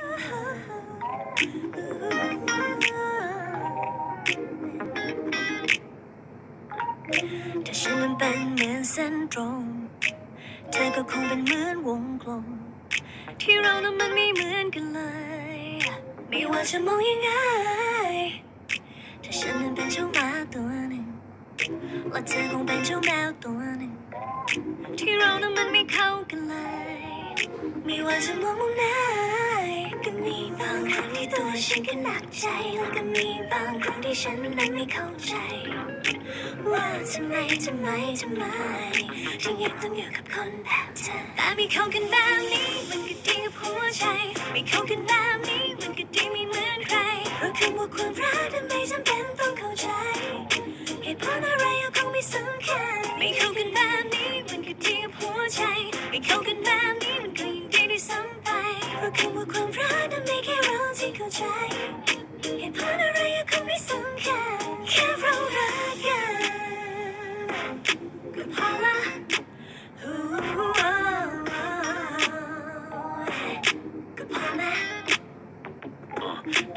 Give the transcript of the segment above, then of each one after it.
ถ้าฉันนั้นเป็นเหมือนเส้นตรง เธอก็คงเป็นเหมือนวงกลม ที่เรานั้นมันไม่เหมือนกันเลย ไม่ว่าจะมองยังไง ถ้าฉันนั้นเป็นเจ้าหมาตัวหนึ่ง และเธอคงเป็นเจ้าแมวตัวหนึ่ง ที่เรานั้นมันไม่เข้ากันเลย ไม่ว่าจะมองมุมไหนก็มีบางครั้งที่ตัวฉันก็หนักใจ แล้วก็มีบางครั้งที่ฉันนั้นไม่เข้าใจ ว่าทำไมทำไมทำไมฉันยังต้องอยู่กับคนแบบเธอแต่ม่เขากันแบบนี้มันก็ดีกับหัวใจไม่เข้ากันแบบนี้มันก็ดีไม่เหมือนใครเพราะคำว่าความรักนั้นไม่จำเป็นต้องเข้าใจเหตุผลอะไรก็คงไม่สำคัญไม่เข้ากันแบบนี้ ที่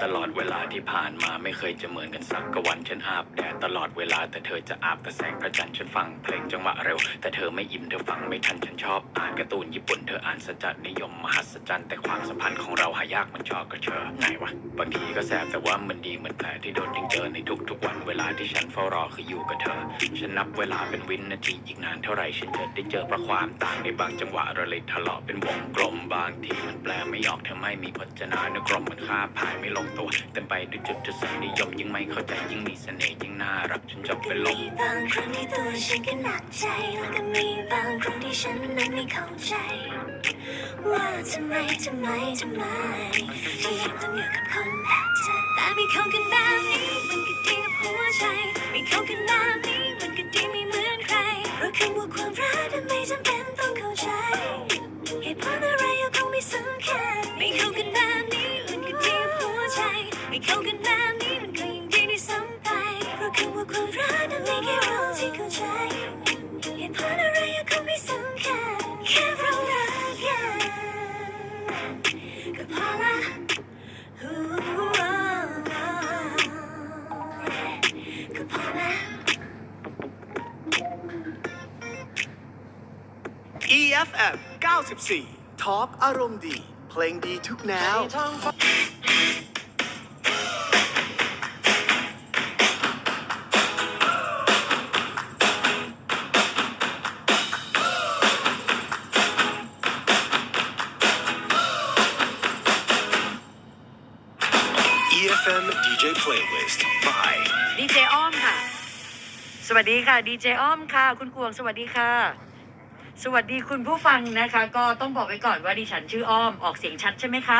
ตลอดเวลาที่ผ่านมาไม่เคยจะเหมือนกันสักกวันฉันอาบแดดตลอดเวลาแต่เธอจะอาบแต่แสงพระจันทร์ฉันฟังเพลงจังหวะเร็ว แต่เธอไม่อิ่มเธอฟังไม่ทันฉันชอบอ่านการ์ตูนญี่ปุ่นเธออ่านสัจจนิยมมหัศจรรย์แต่ความสัมพันธ์ของเราหายากมันชอกกระเชอไงวะบางทีก็แสบแต่ว่ามันดีเหมือนแผลที่โดนทิ้งเจอในทุกๆวันเวลาที่ฉันเฝ้ารอคืออยู่กับเธอฉันนับเวลาเป็นวินาทีอีกนานเท่าไหร่ฉันจะได้เจอเพระความต่างในบางจังหวะเราเลยทะเลาะเป็นวงกลมบางทีมันแปลไม่ออกเธอไม่มีพจนานุกรมมันค่าพายไม่ลงตัวเต็มไปด้วยจุดจุดสนิยมยิ่งไม่เข้าใจยิ่งมีเสน่ห์ยิ่งน่ารักจนจะเป็นลมมีบางครั้งที่ตัวฉันก็หนักใจแล้วก็มีบางครั้งที่ฉันนั้นไม่เข้าใจ ว่าทำไมทำไมทำไมที่ยังต้องอยู่กับคนแบบเธอแต่ไม่เข้ากันแบบนี้มันก็ดีกับหัวใจไม่เข้ากันแบบนี้มันก็ดีไม่เหมือนใครเพราะคำว่าความรักนั้นไมจำเป็น 94 Talk อารมณ์ดี เพลงดีทุกแนว EFM DJ Playlist by ดีเจอ้อมค่ะ สวัสดีค่ะดีเจอ้อมค่ะ คุณกวงสวัสดีค่ะ สวัสดีคุณผู้ฟังนะคะ ก็ต้องบอกไว้ก่อนว่าดิฉันชื่ออ้อมออกเสียงชัดใช่ไหมคะ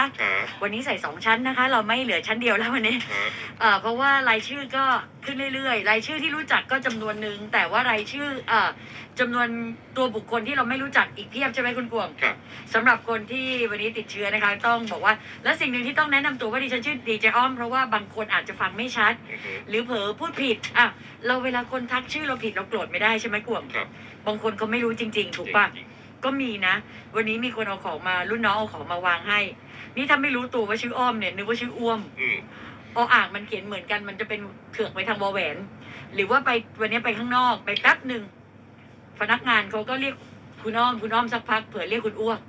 วันนี้ใส่สองชั้นนะคะ เราไม่เหลือชั้นเดียวแล้ววันนี้เอ่อเพราะว่ารายชื่อก็ขึ้นเรื่อยๆ รายชื่อที่รู้จักก็จำนวนหนึ่งแต่ว่ารายชื่อเอ่อจำนวนตัวบุคคลที่เราไม่รู้จักอีกเพียบใช่ไหมคุณกวงครับสำหรับคนที่วันนี้ติดเชื้อนะคะ ต้องบอกว่า และสิ่งหนึ่งที่ต้องแนะนำตัวว่าดิฉันชื่อดีเจอ้อมเพราะว่าบางคนอาจจะฟังไม่ชัดอือฮึหรือเผลอพูดผิดอะเราเวลาคนทักชื่อเราผิดเราโกรธไม่ได้ใช่ไหมกวงครับบางคนเขาไม่รู้จริง ๆ ถูกป่ะจริงก็มีนะ วันนี้มีคนเอาของมารุ่นน้องเอาของมาวางให้ นี่ถ้าไม่รู้ตัวว่าชื่ออ้อมเนี่ยนึกว่าชื่ออ้วม อืมออ่างมันเขียนเหมือนกันมันจะเป็นเถือกไปทางวอแหวน หรือว่าไปวันนี้ไปข้างนอกไปแป๊บหนึ่งพนักงานเขาก็เรียกคุณอ้อมคุณอ้อมสักพักเผื่อเรียกคุณอ้วก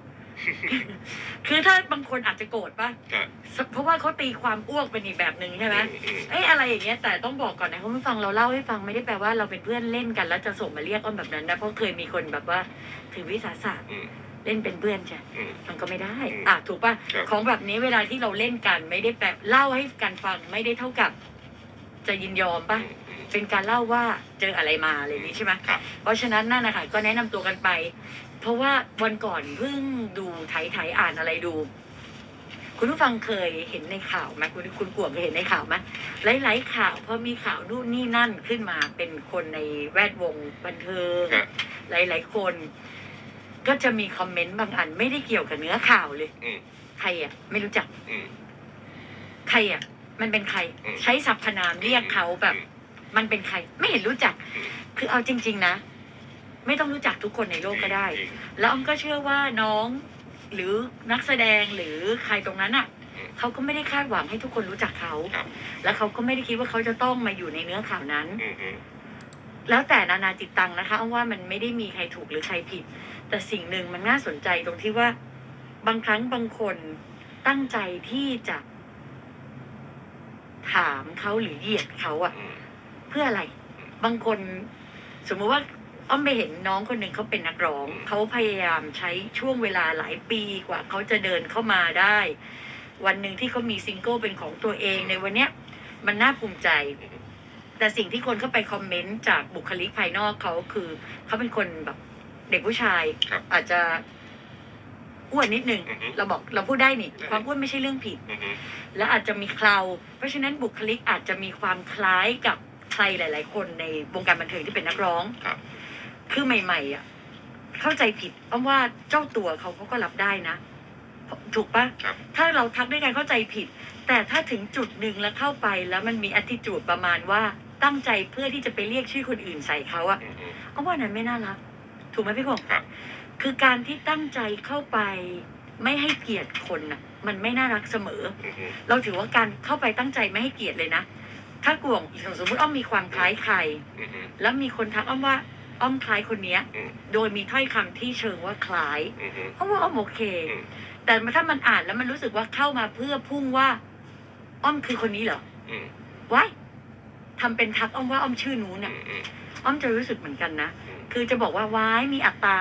คือถ้าบางคนอาจจะโกรธป่ะครับเพราะว่าเขาตีความอ้วกเป็นอีกแบบหนึ่งใช่ไหมอืมเอ้ยอะไรอย่างเงี้ย แต่ต้องบอกก่อนนะคุณผู้ฟังเราเล่าให้ฟังไม่ได้แปลว่าเราเป็นเพื่อนเล่นกันแล้วจะส่งมาเรียกอ้อมแบบนั้นนะเพราะเคยมีคนแบบว่าถือวิสาสะอืม เล่นเป็นเพื่อนใช่อืม มันก็ไม่ได้ อืมอะถูกป่ะ ครับ ของแบบนี้เวลาที่เราเล่นกันไม่ได้แปลเล่าให้กันฟังไม่ได้เท่ากับ จะยินยอมป่ะ อืมอืม เป็นการเล่าว่าเจออะไรมาอะไรอย่างนี้ใช่ไหมครับ เพราะฉะนั้นนั่นนะคะก็แนะนำตัวกันไป เพราะว่าวันก่อนเพิ่งดูไถไถอ่านอะไรดู คุณผู้ฟังเคยเห็นในข่าวไหมคุณคุณกวงเคยเห็นในข่าวไหมหลายๆข่าวพอมีข่าวนู่นนี่นั่นขึ้นมาเป็นคนในแวดวงบันเทิงครับหลายๆคน ก็จะมีคอมเมนต์บางอันไม่ได้เกี่ยวกับเนื้อข่าวเลย อืมใครอะ ไม่รู้จัก อืม ใครอะ มันเป็นใคร อืม ใช้สรรพนามเรียกเขาแบบ มันเป็นใคร ไม่เห็นรู้จักอืมคือเอาจริง ๆ นะ ไม่ต้องรู้จักทุกคนในโลกก็ได้ จริง แล้วอ้อมก็เชื่อว่าน้องหรือนักแสดงหรือใครตรงนั้นอะเขาก็ไม่ได้คาดหวังให้ทุกคนรู้จักเขา ครับ แล้วเขาก็ไม่ได้คิดว่าเขาจะต้องมาอยู่ในเนื้อข่าวนั้น อืมอืมแล้วแต่นานาจิตตังนะคะอ้อมว่ามันไม่ได้มีใครถูกหรือใครผิด แต่สิ่งหนึ่งมันน่าสนใจตรงที่ว่า บางครั้งบางคนตั้งใจที่จะถามเขาหรือเหยียดเขาอะอืมเพื่ออะไร บางคน สมมติว่าอ้อมไปเห็นน้องคนหนึ่งเขาเป็นนักร้อง เขาพยายามใช้ช่วงเวลาหลายปีกว่าเขาจะเดินเข้ามาได้ วันหนึ่งที่เขามีซิงเกิลเป็นของตัวเองในวันเนี้ย มันน่าภูมิใจ แต่สิ่งที่คนเข้าไปคอมเมนต์จากบุคลิกภายนอกเขาคือเขาเป็นคนแบบ เด็กผู้ชายครับ อาจจะอ้วนนิดนึง อือฮึเราบอกเราพูดได้นี่ ได้ ความอ้วนไม่ใช่เรื่องผิด อืมอืมและอาจจะมีเคราเพราะฉะนั้นบุคลิกอาจจะมีความคล้ายกับใครหลาย ๆ คนในวงการบันเทิงที่เป็นนักร้อง ครับ คือใหม่ ๆ อะ เข้าใจผิดเพราะว่าเจ้าตัวเขาเขาก็รับได้นะ ถูกปะครับ ถ้าเราทักด้วยการเข้าใจผิด แต่ถ้าถึงจุดหนึ่งแล้วเข้าไปแล้วมันมีอ t ติจูดประมาณว่าตั้งใจเพื่อที่จะไปเรียกชื่อคนอื่นใส่เขาอะอืมอืมเอาว่านั้นไม่น่ารัก ถูกไหมพี่กงครับ คือการที่ตั้งใจเข้าไปไม่ให้เกียรติคนน่ะ มันไม่น่ารักเสมอ อืมอืมเราถือว่าการเข้าไปตั้งใจไม่ให้เกียรติเลยนะ ถ้ากวงสมมติอ้อมมีความคล้ายใคร อืมอืมแล้วมีคนทักอ้อมว่าอ้อมคล้ายคนเนี้ย อืม โดยมีถ้อยคำที่เชิงว่าคล้ายอืมอืมอ้อมว่าอ้อมโอเค อืม แต่ถ้ามันอ่านแล้วมันรู้สึกว่าเข้ามาเพื่อพุ่งว่า อ้อมคือคนนี้เหรออืมว้ายทำเป็นทักอ้อมว่าอ้อมชื่อนู้นอืน่ะมอืม อ้อมจะรู้สึกเหมือนกันนะ อืม คือจะบอกว่าว้ายมีอัตตา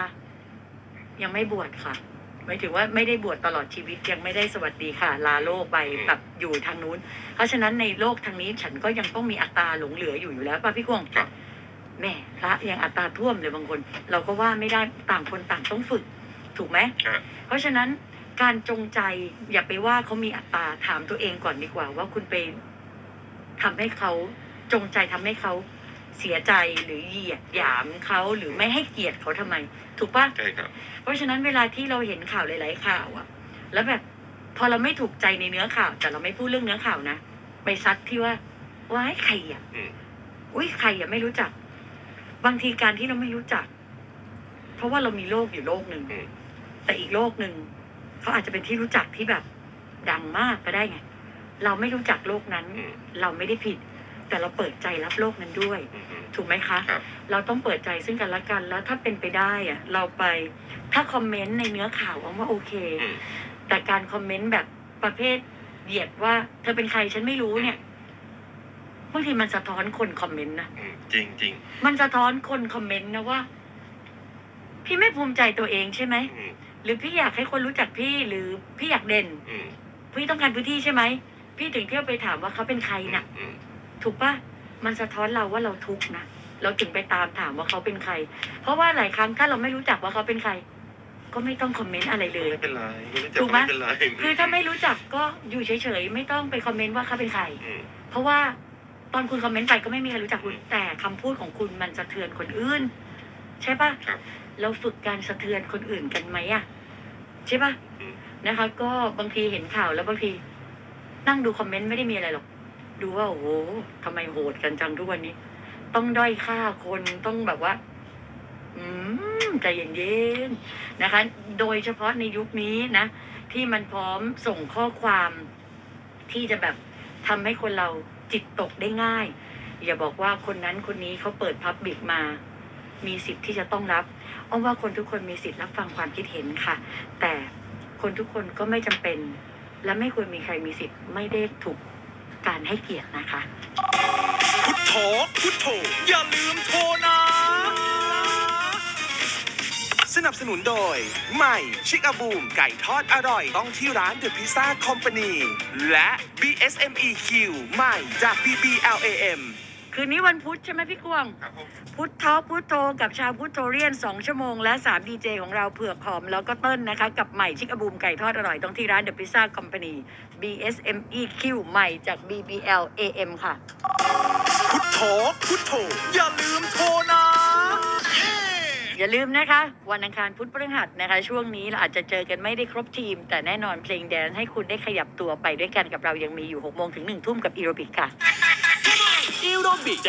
ยังไม่บวชค่ะหมายถึงว่าไม่ได้บวชตลอดชีวิตยังไม่ได้สวัสดีค่ะ ลาโลกไปแบบอยู่ทางนู้น เพราะฉะนั้นในโลกทางนี้ฉันก็ยังต้องมีอัตตาหลงเหลืออยู่อยู่แล้วป่ะพี่กวงครับแม่พระยังอัตตาท่วมเลยบางคน เราก็ว่าไม่ได้ต่างคนต่างต้องฝึก ถูกไหมครับเพราะฉะนั้นการจงใจอย่าไปว่าเขามีอัตตาถามตัวเองก่อนดีกว่า ว่าคุณไปทำให้เขาจงใจทำให้เขา เสียใจหรือเหยียดหยามเขาหรือไม่ให้เกียรติเขาทำไม ถูกปะใช่ครับ เพราะฉะนั้นเวลาที่เราเห็นข่าวหลาย ๆ ข่าวอะแล้วแบบพอเราไม่ถูกใจในเนื้อข่าว แต่เราไม่พูดเรื่องเนื้อข่าวนะไปซัดที่ว่าว้ายใครอะอืม อุ้ยใครอะไม่รู้จัก บางทีการที่เราไม่รู้จัก เพราะว่าเรามีโลกอยู่โลกหนึ่งอืม แต่อีกโลกหนึ่งเขาอาจจะเป็นที่รู้จักที่แบบ ดังมากก็ได้ไง เราไม่รู้จักโลกนั้น อืม เราไม่ได้ผิด แต่เราเปิดใจรับโลกนั้นด้วยอืมอืมถูกไหมคะ ครับ เราต้องเปิดใจซึ่งกันและกันแล้วถ้าเป็นไปได้อะเราไปถ้าคอมเมนต์ในเนื้อข่าวเอาว่าโอเค อืม แต่การคอมเมนต์แบบประเภทเหยียดว่า เธอเป็นใครฉันไม่รู้เนี่ยบางทีมันสะท้อนคนคอมเมนต์นะ อืมจริงจริงมันสะท้อนคนคอมเมนต์นะว่า พี่ไม่ภูมิใจตัวเองใช่ไหม อืมหรือพี่อยากให้คนรู้จักพี่หรือพี่อยากเด่น อืมพี่ต้องการพื้นที่ใช่ไหม พี่ถึงเที่ยวไปถามว่าเขาเป็นใครน่ะ อืม ถูกปะมันสะท้อนเราว่าเราทุกข์นะเราจึงไปตามถามว่าเขาเป็นใคร เพราะว่าหลายครั้งถ้าเราไม่รู้จักว่าเขาเป็นใคร ก็ไม่ต้องคอมเมนต์อะไรเลยไม่เป็นไรไม่รู้จัถูกไหมไม่เป็นไรคือถ้าไม่รู้จักก็อยู่เฉยๆไม่ต้องไปคอมเมนต์ว่าเขาเป็นใครอืมเพราะว่าตอนคุณคอมเมนต์ไปก็ไม่มีใครรู้จักคุณแต่คำพูดของคุณมันสะเทือนคนอื่น ใช่ปะครับเราฝึกการสะเทือนคนอื่นกันไหมอะใช่ปะอืมนะคะ ก็บางทีเห็นข่าวแล้วบางที นั่งดูคอมเมนต์ไม่ได้มีอะไรหรอก ดูว่าโอ้โหทำไมโหดกันจังทุกวันนี้ ต้องด้อยค่าคนต้องแบบว่า อืมใจเย็นๆนะคะ โดยเฉพาะในยุคนี้นะที่มันพร้อมส่งข้อความที่จะแบบทำให้คนเราจิตตกได้ง่าย อย่าบอกว่าคนนั้นคนนี้เขาเปิดพับบิกมา มีสิทธิ์ที่จะต้องรับอ้อมว่าคนทุกคนมีสิทธิ์รับฟังความคิดเห็นค่ะ แต่คนทุกคนก็ไม่จำเป็น และไม่ควรมีใครมีสิทธิ์ไม่ได้ถูก การให้เกียรตินะคะ พุทโธพุทโธอย่าลืมโทรนะ สนับสนุนโดย ใหม่ ชิคาบูม ไก่ทอดอร่อย ต้องที่ร้านเดอะพิซซ่าคอมพานีและ BSMEQ ใหม่จาก BBLAM คืนนี้วันพุธใช่ไหมพี่กวางครับผมพุทธท็อกพุทโธกับชาวพุทโธเรียน 2 ชั่วโมง และ3ดีเจของเราเผือกหอมแล้วก็เติ้ลนะคะ กับใหม่ชิคอบูมไก่ทอดอร่อยต้องที่ร้าน The Pizza Company BSMEQ ใหม่จาก BBL AM ค่ะ พุทโธพุทโธอย่าลืมโทรนะอย่าลืมนะคะ วันอังคารพุธพฤหัสนะคะ ช่วงนี้เราอาจจะเจอกันไม่ได้ครบทีม แต่แน่นอนเพลงแดนซ์ให้คุณได้ขยับตัวไปด้วยกันกับเรายังมีอยู่6โมงถึง1ทุ่มกับอีโรบิกค่ะ อีโรบิกแ